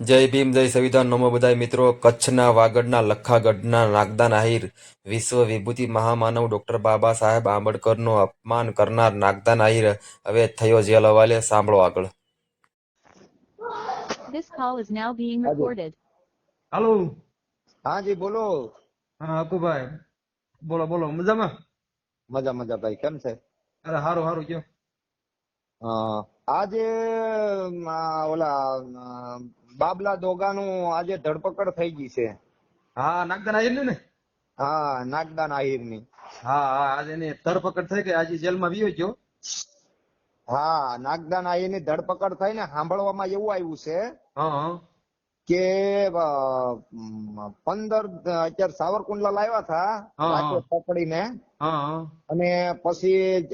જય ભીમ જય સંવિધાન. નમો બધાય મિત્રો. કચ્છના વાગડના લખાગઢના નાગદાન આહિર વિશ્વ વિભૂતિ મહામાનવ ડોક્ટર બાબા સાહેબ આંબેડકરનું અપમાન કરનાર નાગદાન આહિર હવે થયો જેલ હવાલે. સાંભળો આગળ. This call is now being recorded. હાલો. હા જી બોલો. હા અકુભાઈ બોલો બોલો. મજામાં? મજા મજા ભાઈ. કેમ છે? અરે હારું હારું કયો. આ ઓલા અ, બાબલા દોગાનું આજે ધરપકડ થઈ ગઈ છે. હા નાગદાન આહિર ને? હા નાગદાન આહિરની. હા હા આજે એની ધરપકડ થઈ ગઈ આજે જેલમાં વિયો ગયો. હા નાગદાન આહિરની ધરપકડ થઈ ને સાંભળવામાં એવું આવ્યું છે કે પંદર અત્યારે સાવરકુંડલા લાવ્યા હતા. પકડીને. અને પછી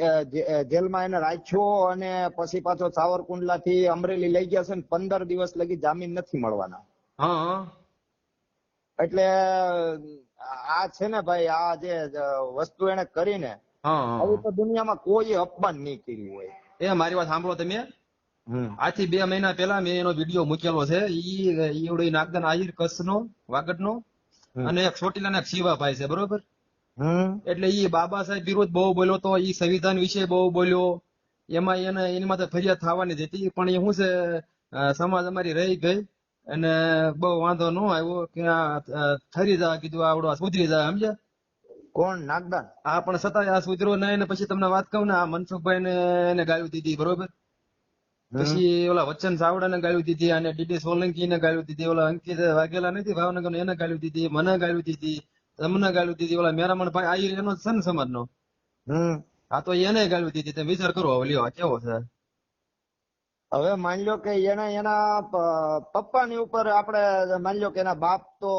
જેલમાં એને રાખ્યો અને પછી પાછો સાવરકુંડલા થી અમરેલી લઈ ગયા છે ને પંદર દિવસ લગી જામીન નથી મળવાના. એટલે આ છે ને ભાઈ આ જે વસ્તુ એને કરીને આવું તો દુનિયામાં કોઈ અપમાન નહીં કર્યું હોય. એ મારી વાત સાંભળો તમે. આજથી બે મહિના પહેલા મેં એનો વીડિયો મૂકેલો છે. ઈ ઈવડો ઈ નાગદાન આહિર કચ્છનો વાગડનો હમ. અને એક ચોટીલા ને શિવાભાઈ છે બરોબર? એટલે ઈ બાબા સાહેબ વિરોધ બહુ બોલ્યો તો ઈ સંવિધાન વિશે બહુ બોલ્યો. એમાં એને એની માટે ફરિયાદ થવાની જ હતી. પણ એ શું છે સમાજ અમારી રહી ગઈ. અને બહુ વાંધો ન આવ્યો કે આ ઠરી જા કીધું આવડો સુધરી જાય સમજ્યા? કોણ? નાગદાન? આ પણ છતાંય આ સુધરો નહીં ને પછી તમને વાત કહું ને આ મનસુખભાઈ ને એને ગાયું દીધી બરોબર? પછી ઓલા વચન ચાવડા ને ગાળ્યું દીધી અને ડીડી સોલંકી ને ગાળ્યું દીધી ઓલા અંકિત વાઘેલા નથી ભાવનગર એને ગાળ્યું દીધી મને ગાળ્યું દીધી. તમને ગાળ્યું દીધી. ઓલા મેરામણ ભાઈ આહિર એનો સન સમાજ નો હમ. હા તો એને ગાળ્યું દીધી. તમે વિચાર કરો હવે લ્યો કેવો છે? હવે માની લ્યો કે એને એના પપ્પાની ઉપર આપણે માની લ્યો કે એના બાપ તો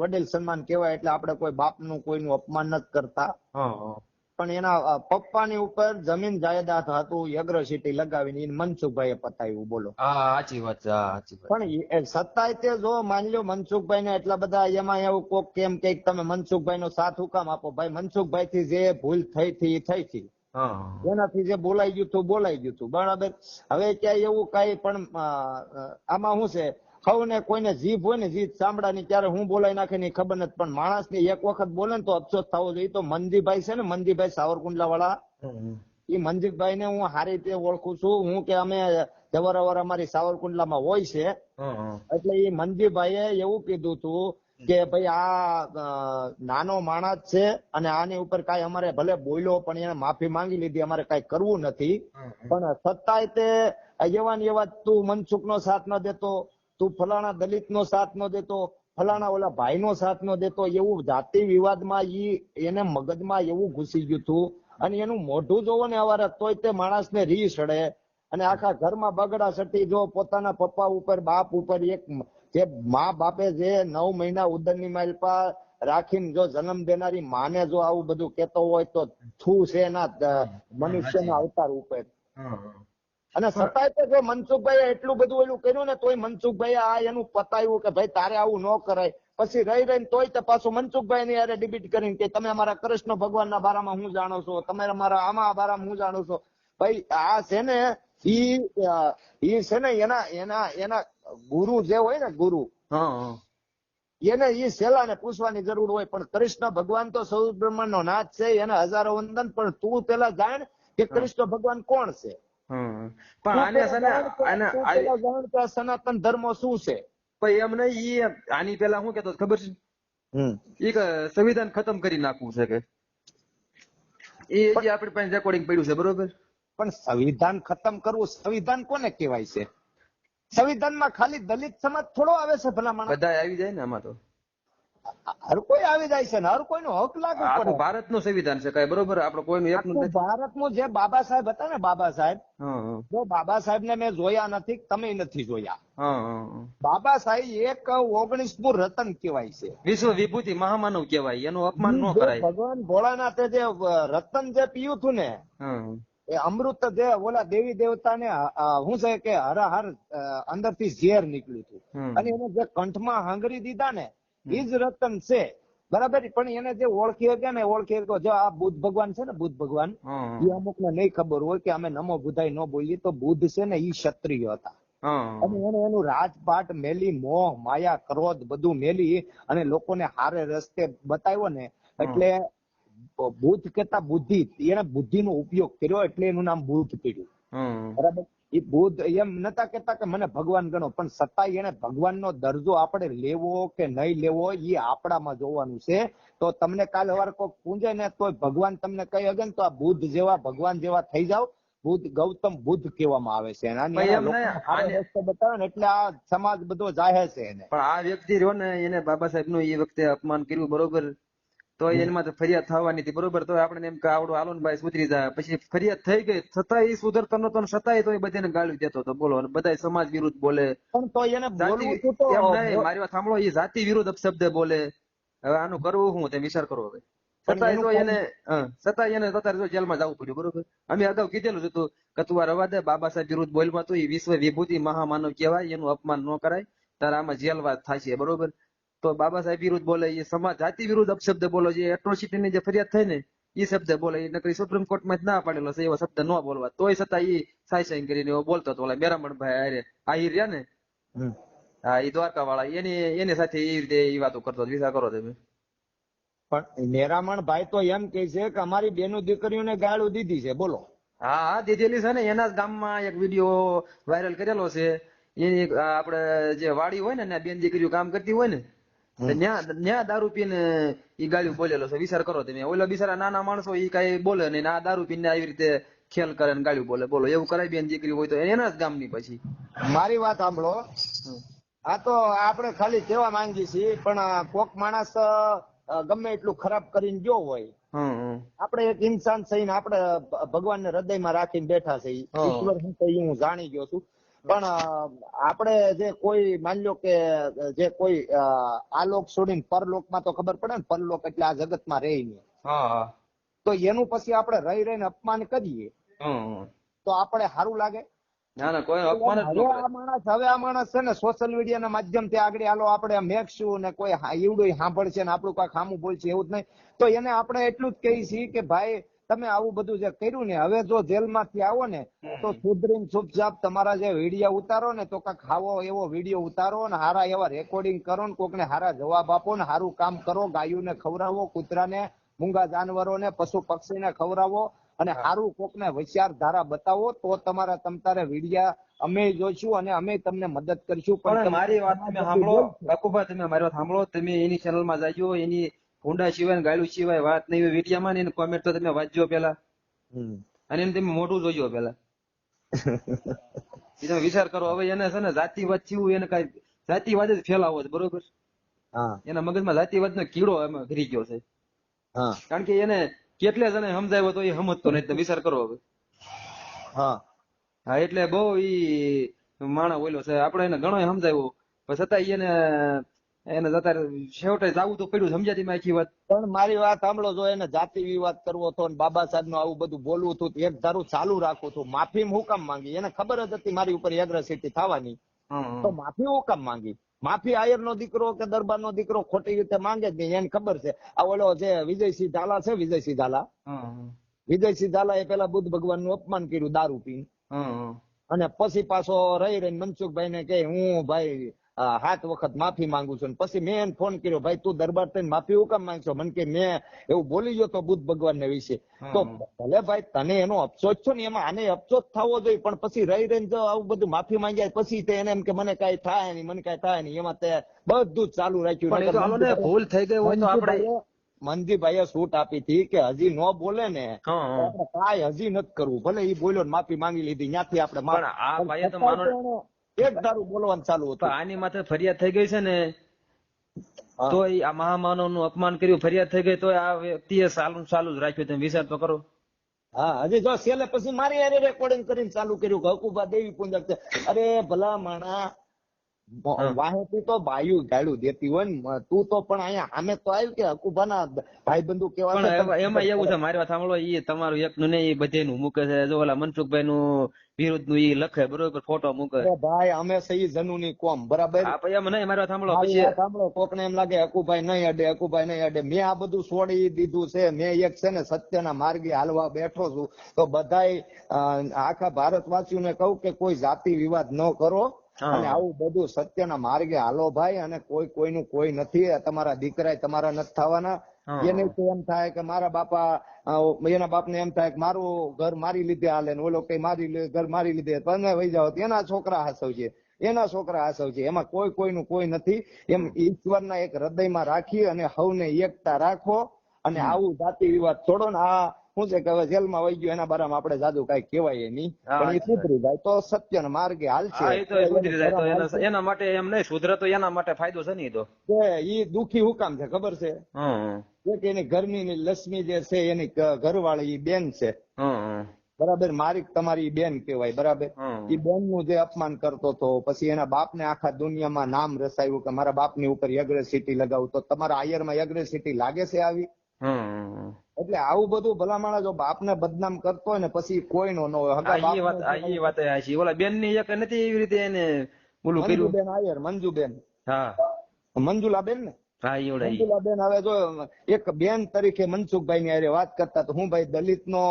વડીલ સન્માન કહેવાય એટલે આપણે કોઈ બાપનું કોઈનું અપમાન નથી કરતા. હા. પણ એના પપ્પાની ઉપર જમીન જાયદાદ હતું એગ્રોસિટી લગાવીને એને મનસુખભાઈએ પતાવ્યું બોલો. હા સાચી વાત છે સાચી વાત પણ એ તે જો માની લો મનસુખભાઈ ને એટલા બધા એમાં એવું કોક કેમ કે તમે મનસુખભાઈ નો સાથ હુકામ આપો ભાઈ મનસુખભાઈ થી જે ભૂલ થઈ હતી એ થઈ હતી. એનાથી જે બોલાઈ ગયું હતું બોલાઈ ગયું હતું બરાબર? હવે ક્યાંય એવું કઈ પણ આમાં શું છે? સૌને કોઈને જીભ હોય ને જીભ ચામડાની ત્યારે હું બોલાઈ નાખે ને ખબર નથી. પણ માણસ ને એક વખત બોલે ને તો અફસોસ થવો જોઈએ. તો મંદીભાઈ છે ને મંદીભાઈ સાવરકુંડલા વાળા એ મનજીતભાઈ ને હું સારી રીતે ઓળખું છું. હું કે અમે જવરવર અમારી સાવરકુંડલામાં હોય છે. એટલે એ મનજીભાઈએ એવું કીધું હતું કે ભાઈ આ નાનો માણસ છે અને આની ઉપર કાઈ અમારે ભલે બોલ્યો પણ એને માફી માંગી લીધી. અમારે કાઈ કરવું નથી. પણ સત્તાય તે એવા ને એવા તું મનસુખ નો સાથ ન દેતો. તું ફલાણા દલિત નો સાથ નો દેતો ફલાણા ઓલા ભાઈ નો સાથ નો દેતો એવું જાતિ વિવાદમાં ઈ એને મગજમાં એવું ઘૂસી ગયું હતું અને એનું મોઢું જોવો ને અવારે તોય તે માણસને રી સડે અને આખા ઘરમાં બગડા સટી જો પોતાના પપ્પા ઉપર બાપ ઉપર એક જે મા બાપે જે નવ મહિના ઉદરની માલપા રાખીને જો જન્મ દેનારી માને જો આવું બધું કેતો હોય તો થુ છે એના મનુષ્યના અવતાર ઉપર. અને છતાંય તો જો મનસુખભાઈ એટલું બધું એનું કર્યું ને તોય મનસુખભાઈ આ એનું પતાવ્યું કે ભાઈ તારે આવું ન કરાય. પછી રહી રહીને તોય તે પાછું મનસુખભાઈ ની યારે ડિબીટ કરીને કે તમે અમારા કૃષ્ણ ભગવાનના બારામાં હું જાણો છો? તમે અમારા આમાં બારામાં હું જાણો છો? ભાઈ આ છે ને ઈ ઈ છે ને એના એના એના ગુરુ જે હોય ને ગુરુ એને ઈ સેલા ને પૂછવાની જરૂર હોય. પણ કૃષ્ણ ભગવાન તો સૌ બ્રહ્માંડ નો નાથ છે એને હજારો વંદન પણ તું પેલા જાણ કે કૃષ્ણ ભગવાન કોણ છે? પણ આને છે ને આને જાણ કે સનાતન ધર્મ શું છે? પણ એમ નહીં ઈ આની પેલા શું કેતો ખબર છે? એક સંવિધાન ખતમ કરી નાખવું છે કે? એ જે આપણી પાસે રેકોર્ડિંગ પડ્યું છે બરોબર? પણ સંવિધાન ખતમ કરવું સંવિધાન કોને કહેવાય છે? સંવિધાનમાં ખાલી દલિત સમાજ થોડો આવે છે ભલા માણસ? બધા આવી જાય ને આમાં તો. હર કોઈ આવી જાય છે ને હર કોઈનો હક લાગુ પડે. ભારતનું સંવિધાન છે કઈ બરોબર? આપણે કોઈનું આખું નથી. ભારતનું જે બાબા સાહેબ હતા ને બાબા સાહેબ હા હા. જો બાબા સાહેબ ને મેં જોયા નથી તમે નથી જોયા. હા હા બાબા સાહેબ એક ઓગણીસમું રતન કહેવાય છે. વિશ્વ વિભૂતિ મહામાનવ કહેવાય એનું અપમાન ન કરાય. ભગવાન ભોળાનાથે જે રતન જે પીયું હતું ને એ અમૃત જે ઓલા દેવી દેવતાને શું છે કે હરાહર અંદરથી ઝેર નીકળ્યું હતું. અને એને જે કંઠમાં હાંગરી દીધા ને એ જ રતન છે. બરાબર? પણ એને જે ઓળખી શકે ને ઓળખી શકે જો આ બુદ્ધ ભગવાન છે ને બુદ્ધ ભગવાન એ અમુક ને નહીં ખબર હોય કે અમે નમો બુધાય ન બોલીએ તો બુદ્ધ છે ને એ ક્ષત્રિય હતા. અને એને એનું રાજપાટ મેલી મોહ માયા ક્રોધ બધું મેલી અને લોકોને હારે રસ્તે બતાવ્યો ને એટલે બુદ્ધ કેતા બુદ્ધિ એને બુદ્ધિ નો ઉપયોગ કર્યો એટલે એનું નામ બુદ્ધ પીડ્યું. બરાબર? એ બુદ્ધ એમ નતા કેતા કે મને ભગવાન ગણો પણ છતાંય એને ભગવાનનો દરજ્જો આપણે લેવો કે નહીં લેવો એ આપણામાં જોવાનું છે. તો તમને કાલ સવારે કોઈ પૂંજે ને તોય ભગવાન તમને કહી હગે ને તો આ બુદ્ધ જેવા ભગવાન જેવા થઈ જાવ બુદ્ધ ગૌતમ બુદ્ધ કહેવામાં આવે છે. બતાવે ને એટલે આ સમાજ બધો જાહે છે એને. પણ આ વ્યક્તિ રહ્યો ને એને બાબા સાહેબનું એ વખતે અપમાન કર્યું બરોબર. તો એમાં તો ફરિયાદ થવાની હતી બરોબર? તો આપણે એમ કે આવડો હાલો ભાઈ સુધરી જાય. પછી ફરિયાદ થઈ ગઈ છતાં એ સુધરતો નતો છતાંય તો એ બધાને ગાળી દેતો હતો. બોલો અને બધા સમાજ વિરુદ્ધ બોલે. પણ તો એને બોલવું જાતિ હતું તો એમ નહીં મારી વાત સાંભળો એ જાતિ વિરુદ્ધ અપશબ્દ બોલે. હવે આનું કરવું હું તે વિચાર કરો હવે. છતાંય તો એને છતાંય એને અત્યારે જો જેલમાં જવું પડ્યું બરોબર? અમે અગાઉ કીધેલું હતું કે તું આ રવા દે બાબા સાહેબ વિરુદ્ધ બોલમાં તો એ વિશ્વ વિભૂતિ મહામાનવ કહેવાય એનું અપમાન ન કરાય તારે આમાં જેલવાસ છે બરોબર? તો બાબા સાહેબ વિરુદ્ધ બોલે એ સમાજ જાતિ વિરુદ્ધ અપશબ્દ બોલો જે એટ્રોસિટી ની જે ફરિયાદ થઈ ને એ શબ્દ બોલે એ નકરી સુપ્રીમ કોર્ટમાં જ ના પાડેલો છે એવો શબ્દ ન બોલવા. તોય છતાં એ સાઈ સાઈ કરીને એવો બોલતો હતો. ઓલા મેરામણભાઈ હારે આહિર રહ્યા ને? હા એ દ્વારકા વાળા એની એની સાથે એ રીતે એ વાતો કરતો. વિચાર કરો તમે. પણ મેરામણ ભાઈ તો એમ કે છે કે અમારી બેનો દીકરીઓને ગાળું દીધી છે. બોલો. હા હા દીધેલી છે ને એના જ ગામમાં એક વીડિયો વાયરલ કરેલો છે. એની આપડે આપણે જે વાડી હોય ને બેન દીકરીઓ કામ કરતી હોય ને ન્યા દારૂ પીને એ ગાળ્યું બોલેલો છે. વિચાર કરો તમે. ઓલા બિચારા નાના માણસો એ કઈ બોલે નહીં. આ દારૂ પીને આવી રીતે ખેલ કરે ને ગાળ્યું બોલે. બોલો એવું કરાય બેન દીકરી હોય તો. એના જ ગામની પછી. મારી વાત સાંભળો. આ તો આપણે ખાલી કહેવા માંગીએ છીએ પણ કોક માણસ ગમે એટલું ખરાબ કરીને ગયો હોય. આપણે એક ઇન્સાન થઈને આપણે ભગવાનને હૃદયમાં રાખીને બેઠા છે. ઈશ્વર હું હું જાણી ગયો છું. પણ આપણે જે કોઈ માની લો કે જે કોઈ આ લોક છોડીને પરલોકમાં તો ખબર પડે ને પરલોક એટલે આ જગતમાં રહી ને તો એનું પછી આપણે રહી રહીને અપમાન કરીએ. તો આપણે સારું લાગે? ના ના કોઈ અપમાન હવે આ માણસ હવે આ માણસ છે ને સોશિયલ મીડિયા ના માધ્યમથી આગળ હાલો આપણે મેકશું ને કોઈ એવડું સાંભળશે ને આપણું કાંઈક ખામું બોલશે એવું જ નહીં. તો એને આપણે એટલું જ કહીએ છીએ કે ભાઈ તમે આવું બધું જે કર્યું ને હવે જો જેલમાંથી આવો ને તો સુધરીને ચૂપચાપ તમારા જે વીડિયો ઉતારો ને તો કાંક ખાવો એવો વીડિયો ઉતારો ને હારા એવા રેકોર્ડિંગ કરો ને કોકને હારા જવાબ આપો ને હારું કામ કરો ગાયુને ખવડાવો કૂતરાને મૂંગા જાનવરોને પશુ પક્ષીને ખવડાવો અને હારું કોકને હોશિયાર ધારા બતાવો તો તમારા તમ તારે વિડિયા અમે જોઈશું અને અમે તમને મદદ કરીશું. પણ મારી વાત તમે સાંભળો બાકુભાઈ તમે મારી વાત સાંભળો તમે એની ચેનલમાં જાજો એની ભૂંડા સિવાય ગાયલું સિવાય વાત નહીં હોય. વિડીયામાં ને કોમેન્ટ તો તમે વાંચજો પેલા અને એને તમે મોઢું જોજો પેલા તમે વિચાર કરો હવે એને છે ને જાતિવાદ થયું એને કઈ જાતિવાદ જ ફેલાવો છે બરોબર? એના મગજમાં જાતિવાદ નો કીડો એમાં ઘરી ગયો છે. હા. કારણ કે એને કેટલે જણે સમજાવ્યો તો એ સમજતો નહીં વિચાર કરો હવે. હા. હા એટલે બહુ ઈ માણસ ઓયલો છે. આપણે એને ઘણો સમજાવ્યો. પણ છતાં એને એને જતા છેવટે જવું તો પડ્યું સમજાતી માં આખી વાત. પણ મારી વાત સાંભળો જો એને જાતિ વિવાદ કરવો હતો ને બાબા સાહેબનું આવું બધું બોલવું હતું એક ધારું ચાલુ રાખવું હતું માફી હું કામ માંગી? એને ખબર જ હતી મારી ઉપર એગ્રેસિટી થવાની. તો માફી હું કામ માંગી? માફી આયર નો દીકરો કે દરબાર નો દીકરો ખોટી રીતે માંગે જ નહીં એને ખબર છે. આ ઓલો જે વિજયસિંહ ઝાલા છે વિજયસિંહ ઝાલા વિજયસિંહ ઝાલા એ પેલા બુદ્ધ ભગવાનનું અપમાન કર્યું દારૂ પીને. હમ. અને પછી પાછો રહી રહીને મનસુખભાઈ ને કે હું ભાઈ સાત વખત માફી માંગુ છું. પછી મેં એને ફોન કર્યો ભાઈ તું દરબાર થઈને માફી હું કામ માંગશો? મને કે મેં એવું બોલી ગયો તો બુદ્ધ ભગવાન ને વિશે. તો ભલે ભાઈ તને એનો અફસોસ છો ને એમાં આને અફસોસ થવો જોઈએ પણ પછી રહી રહીને જો આવું બધું માફી માંગ્યા પછી તે એને એમ કે મને કઈ થાય નહીં મને કઈ થાય નહીં. એમાં તે બધું જ ચાલુ રાખ્યું. ભૂલ થઈ ગઈ હોય તો આપણે મનજીભાઈએ- છૂટ આપી હતી કે હજી ન બોલે ને કાંઈ હજી નથી કરવું. ભલે એ બોલ્યો માફી માંગી લીધી ત્યાંથી આપણે એક ધારું બોલવાનું ચાલુ હતું આની માથે ફરિયાદ થઈ ગઈ છે ને. તો આ મહામાનવનું અપમાન કર્યું ફરિયાદ થઈ ગઈ તો આ વ્યક્તિએ ચાલુ ચાલુ જ રાખ્યું તમે વિચાર તો કરો હા હજી જો છેલ્લે પછી મારી રેકોર્ડિંગ કરીને ચાલુ કર્યું હકુબા દેવી પૂંજક છે અરે ભલા માણા. વાહેતી તો બાયું ગાળું દેતી હોય ને તું તો પણ અહીંયા સામે તો આવ્યું કે હકુબાના ભાઈ બંધુ કેવા એમાં- એવું છે મારી વાત સાંભળો એ તમારું એકનું નહીં બધે નું મૂકે છે. જો ઓલા મનસુખભાઈ નું વિરુદ્ધનું ઈ લખે બરોબર ફોટો મૂકે. ભાઈ અમે સહી જનુની કોમ બરાબર? એમ નહીં મારી વાત સાંભળો પછી સાંભળો કોકને એમ લાગે હકુભાઈ નહીં અડે હકુભાઈ નહીં અડે. મેં આ બધું છોડી દીધું છે મેં એક છે ને સત્યના માર્ગે હાલવા બેઠો છું. તો બધાય આખા ભારતવાસીઓને કહું કે કોઈ જાતિ વિવાદ ન કરો. અને આવું બધું સત્યના માર્ગે હાલો ભાઈ અને કોઈ કોઈનું કોઈ નથી તમારા દીકરા તમારા નથી થવાના. એને તો એમ થાય કે મારા બાપા એના બાપને એમ થાય કે મારું ઘર મારી લીધે હાલે ને ઓલો કઈ મારી ઘર મારી લીધે તમે વહી જાઓ. એના છોકરા હાસવજે. એના છોકરા હાસવજે. એમાં કોઈ કોઈનું કોઈ નથી. એમ ઈશ્વરના એક હૃદયમાં રાખી અને હવને એકતા રાખો અને આવું જાતિ વિવાદ છોડો ને આ શું છે કે હવે જેલમાં વહી ગયો એના બારામાં આપણે જાદુ કઈ કહેવાય નહીં. પણ એ સુધરી જાય. તો સત્યના માર્ગે હાલશે એનું માટે એમ નહીં સુધરે તો એના માટે ફાયદો છે ને તો. એ દુખી હુકામ છે ખબર છે? કે એની ઘરની લક્ષ્મી જે છે એની ઘરવાળી બેન છે. બરાબર? મારી તમારી બેન કહેવાય બરાબર? એ બેનનું જે અપમાન કરતો હતો પછી એના બાપ ને આખા દુનિયામાં નામ રસાયું કે મારા બાપની ઉપર એગ્રેસિટી લગાવું તો તમારા આયરમાં એગ્રેસિટી લાગે છે આવી? એટલે આવું બધું ભલામણ જો બાપને બદનામ કરતો હોય ને પછી કોઈનો ન હોય. વાત હાચી. ઓલા બેનની એક નથી એવી રીતે એને ઓલું કર્યું? બેન આયર મંજુબેન. હા. મંજુલાબેન ને? હા ઈ. મંજુલાબેન હવે જો એક બેન તરીકે મનસુખભાઈ ની વાત કરતા તો હું ભાઈ દલિત નો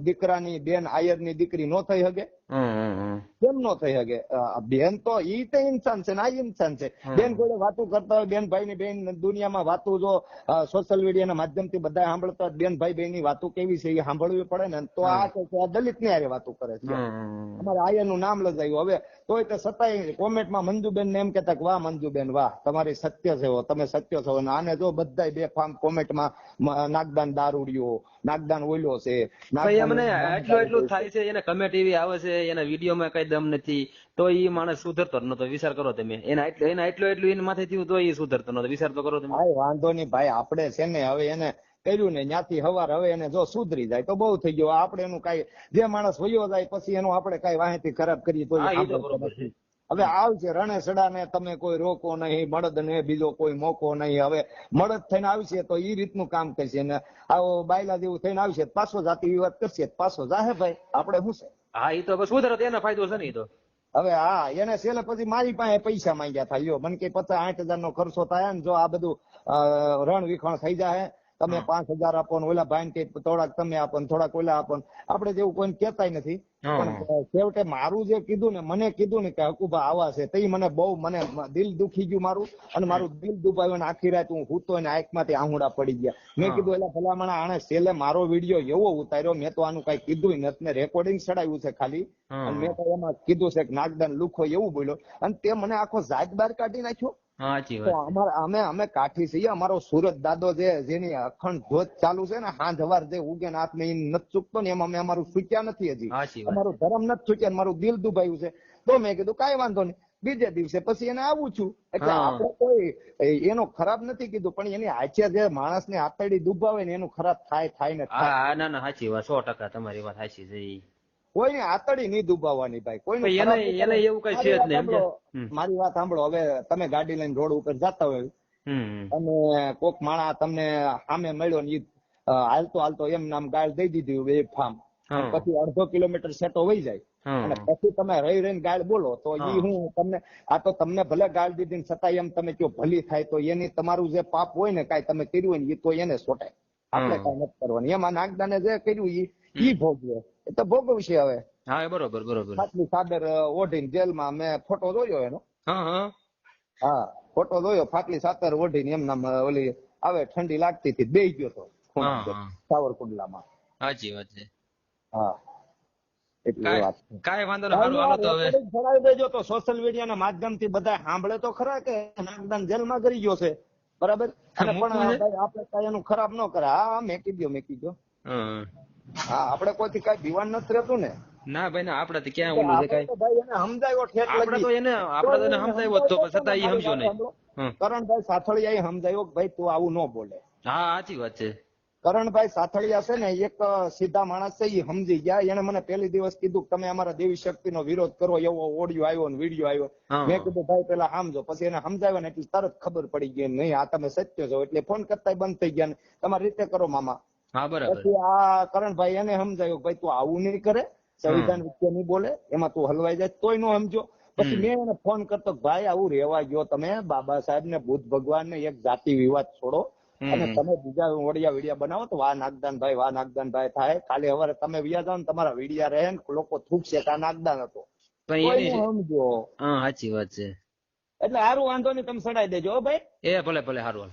દીકરાની બેન આયરની દીકરી નો થઈ શકે કેમ નો થઈ શકે? બેન તો ઈ તે ઇન્સાન છે ને આ ઇન્સાન છે. બેન કોઈ વાતો કરતા હોય બેન ભાઈ ની બેન દુનિયામાં વાતો જો સોશિયલ મીડિયા ના માધ્યમથી બધા સાંભળતા હોય બેન ભાઈ બેનની વાતો કેવી છે એ સાંભળવી પડે ને તો આ કે આ દલિતની આરે વાતો કરે છે. અમારે આયરનું નામ લજાયું હવે. તોય તે સતાય કોમેન્ટમાં મંજુબેન ને એમ કેતા કે વાહ મંજુબેન વાહ તમારી સત્ય છે તમે સત્ય છો. અને આને જો બધા બે ફામ કોમેન્ટમાં નાગદાન દારૂડિયો નાગદાન ઓલ્યો છે એમને એટલું એટલું થાય છે એને કમેન્ટ એવી આવે છે એના વિડીયોમાં કઈ દમ નથી તો એ માણસ સુધરતો નતો. વિચાર કરો તમે. એના એટલું એના એટલું એટલું એના માથે થયું તો એ સુધરતો નતો. વિચાર તો કરો તમે. ભાઈ વાંધો નહીં ભાઈ આપણે છે ને હવે એને કર્યું ને ત્યાંથી હવાર હવે એને જો સુધરી જાય તો બહુ થઈ ગયો. આપણે એનું કઈ જે માણસ વયો જાય પછી એનું આપણે કઈ વાહેથી ખરાબ કરીએ તો એ. હવે આવશે રણે સડાને તમે કોઈ રોકો નહીં મળદ ને બીજો કોઈ મોકો નહીં. હવે મળદ થઈને આવશે તો ઈ રીતનું કામ કરશે ને આવો બાયલા જેવું થઈને આવશે પાછો જાતિ વિવાદ કરશે પાછો જાહે ભાઈ આપણે શું છે? હા એ તો બસ એનો ફાયદો છે ને તો. હવે હા એને છેલ્લે પછી મારી પાસે પૈસા માંગ્યા થાય યો મને કે પચાસ આઠ હજાર નો ખર્ચો થાય ને જો આ બધું રણ વિખણ થઈ જાય તમે પાંચ હજાર આપો ને ઓલા ભાઈ કે થોડાક તમે આપો ને થોડાક ઓલા આપો ને. આપણે જેવું કોઈને કેતાય નથી. પણ છેવટે મારું જે કીધું ને મને કીધું ને કે હકુભા આવા છે. તે મને બહુ મને દિલ દુખી ગયું મારું અને મારું દિલ દુભાયું ને આખી રાત હું હૂતો ને આંખમાંથી આહુડા પડી ગયા. મેં કીધું એટલે ભલામણા આણે છેલ્લે મારો વીડિયો એવો ઉતાર્યો મેં તો આનું કઈ કીધું નથી ને રેકોર્ડિંગ ચડાવ્યું છે ખાલી. અને મેં તો એમાં કીધું છે કે નાગદાન લુખો એવું બોલ્યો. અને તે મને આખો જાત બહાર કાઢી નાખ્યો. સાચી વાત અમારે અમે અમે કાઠી છીએ. અમારો સુરત દાદો જે જેની અખંડ ધોધ ચાલુ છે ને હાંજ હવાર જે ઉગે ને હાથ નહીં નથી ચૂકતો ને એમ અમે અમારું ચૂક્યા નથી હજી. અમારું ધર્મ નથી ચૂક્યા મારું દિલ દુભાયું છે. તો મેં કીધું કઈ વાંધો નહીં. બીજે દિવસે પછી એને આવું છું. એટલે આપણે કોઈ એનો ખરાબ નથી કીધું પણ એની આચે જે માણસ ને આતડી દુભાવે ને એનું ખરાબ થાય થાય ને હા ના ના સાચી વાત. સો ટકા તમારી વાત સાચી છે. કોઈને આતડી નહીં દુભાવવાની ભાઈ કોઈ એને- એને એવું કઈ છે જ નહીં. મારી વાત સાંભળો હવે તમે ગાડી લઈને રોડ ઉપર જતા હોય અને કોક માણા તમને સામે મળ્યો ને હાલતો હાલતો એમ નામ ગાળ દઈ દીધી એ ફાર્મ પછી અડધો કિલોમીટર સેટો વહી જાય. અને પછી તમે રહી રહીને ગાળ બોલો તો એ હું. તમને આ તો તમને ભલે ગાળ દીધી ને છતાં એમ તમે કયો ભલી થાય તો એની તમારું જે પાપ હોય ને કાંઈ તમે કર્યું હોય ને એ તો એને સોટાય આપણે કઈ નથી કરવાનું. એમાં નાગદાને જે કર્યું એ ઈ ભોગવે. એ તો ભોગવશે હવે. હા એ બરોબર બરોબર. પાટલી સાદર ઓઢીને જેલમાં મેં ફોટો જોયો એનો. હા હા. હા ફોટો જોયો ફાટલી સાતર ઓઢીને એમ નામ ઓલી આવે ઠંડી લાગતી હતી બેહી ગયો તો. સાવરકુંડલામાં. સાચી વાત છે. હા કાંઈ. વાંધો સારું હાલો તો હવે. જણાવી દેજો તો સોશિયલ મીડિયા ના માધ્યમથી બધા સાંભળે તો ખરા કે નાગદાન જેલમાં કરી ગયો છે. બરાબર? પણ આપણે કઈ એનું ખરાબ ન કરે હા હા, મેકી દો મેકી દો હા. આપણે કોઈથી કઈ દીવાન નથી રહેતું ને. ના ભાઈ ના આપડે ક્યાં ઓલું છે કઈ? કાંઈ તો એને સમજાયો તો એને આપણે તો એને સમજાવ્યો તો છતાં ઈ સમજ્યો નહીં. કરણભાઈ સાથળિયાએ સમજાયો કે ભાઈ તું આવું ન બોલે. હા સાચી વાત છે. કરણભાઈ સાથળિયા છે ને એક સીધા માણસ છે એ સમજી ગયા. એને મને પહેલી દિવસ કીધું કે તમે અમારા દેવી શક્તિ નો વિરોધ કરો એવો ઓડિયો આવ્યો ને વીડિયો આવ્યો. મેં કીધું ભાઈ પેલા સમજો પછી એને સમજાવ્યો ને એટલે તરત ખબર પડી ગઈ નહીં આ તમે સત્ય છો. એટલે ફોન કરતા બંધ થઈ ગયા ને. તમારી રીતે કરો મામા. પછી આ કરણભાઈ એને સમજાયું ભાઈ તું આવું નહીં કરે સંવિધાન વિશે નહીં બોલે એમાં તું હલવાઈ જાય તોય નો સમજો. પછી મેં એને ફોન કરતો ભાઈ આવું રેવા ગયો તમે બાબા સાહેબ ને બુદ્ધ ભગવાન ને એક જાતિ વિવાદ છોડો અને તમે બીજા ઓડિયા વિડિયા બનાવો તો વાહ નાગદાન ભાઈ વાહ નાગદાન ભાઈ થાય. ખાલી હવે તમે વિયા જાવ ને તમારા વિડિયા રહે ને લોકો થૂકશે કે આ નાગદાન હતો. સમજો. હા સાચી વાત છે. એટલે સારું વાંધો નહીં તમે સડાઈ દેજો ભાઈ. એ ભલે ભલે સારું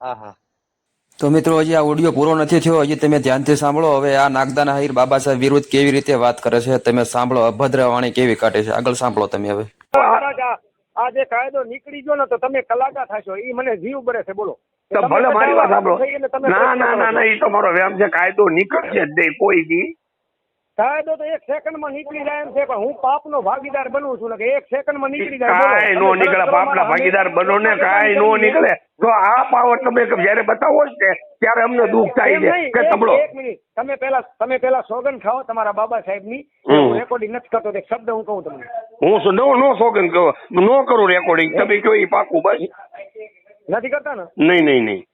હા હા. તો મિત્રો હજી આ ઓડિયો પૂરો નથી થયો હજી તમે ધ્યાનથી સાંભળો. હવે આ નાગદાન હાઈર બાબા સાહેબ વિરુદ્ધ કેવી રીતે વાત કરે છે તમે સાંભળો. અભદ્ર વાણી કેવી કાઢે છે? આગળ સાંભળો તમે હવે. આ જે કાયદો નીકળી ગયો ને તો તમે કલાકાર થશો. એ મને જીવ બરે છે બોલો. ભલે મારી વાત સાંભળો. તમે ના ના ના ના એ તો મારો વ્યામ છે. કાયદો નીકળશે જ નહીં કોઈ દી કાયદો તો એક સેકન્ડમાં નીકળી જાય એમ છે પણ હું પાપનો ભાગીદાર બનવું છું કે એક સેકન્ડમાં નીકળી જાય. કાંઈ નો નીકળે પાપ ના ભાગીદાર બનો ને કાંઈ નો નીકળે. તો આ પાવર તમે જયારે બતાવો જ ને ત્યારે અમને દુઃખ થાય છે. કે એક- એક મિનિટ. તમે પેલા તમે પેલા સોગન ખાઓ તમારા બાબા સાહેબની હું રેકોર્ડિંગ નથી કરતો એક શબ્દ હું કહું તમને. હું શું નો નો સોગન કહો નો કરું રેકોર્ડિંગ તમે કહો એ પાકું બસ. નથી કરતા ને? નહીં નહીં નહીં.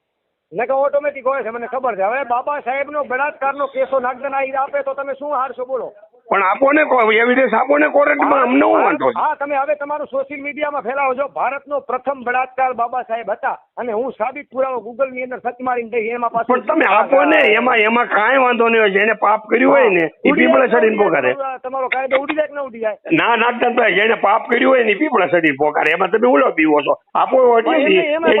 ને ઓટોમેટિક હોય છે મને ખબર છે. હવે બાબા સાહેબ નો બળાત્કાર નો કેસો નાગદન આપે તો તમે શું હારશો બોલો? પણ આપો ને એવિડન્સ આપો ને કોર્ટમાં અમને હું વાંધો હા તમે હવે તમારું સોશિયલ મીડિયામાં ફેલાવો છો. ભારતનો પ્રથમ બળાત્કાર બાબા સાહેબ હતા અને હું સાબિત પુરાવો ગૂગલની અંદર સર્ચ મારીને દઈ એમાં પાછું પણ તમે આપો ને એમાં એમાં કાંઈ વાંધો નહીં હોય જેને પાપ કર્યું હોય ને એ પીપળે જાય, પોકારે. તમારો કાયદો ઉડી જાય કે ન ઉડી જાય? ના નાગદાનભાઈ જેને પાપ કર્યું હોય ને એ પીપળે પોકારે. એમાં તમે ઉલો પીવો છો. આપો પણ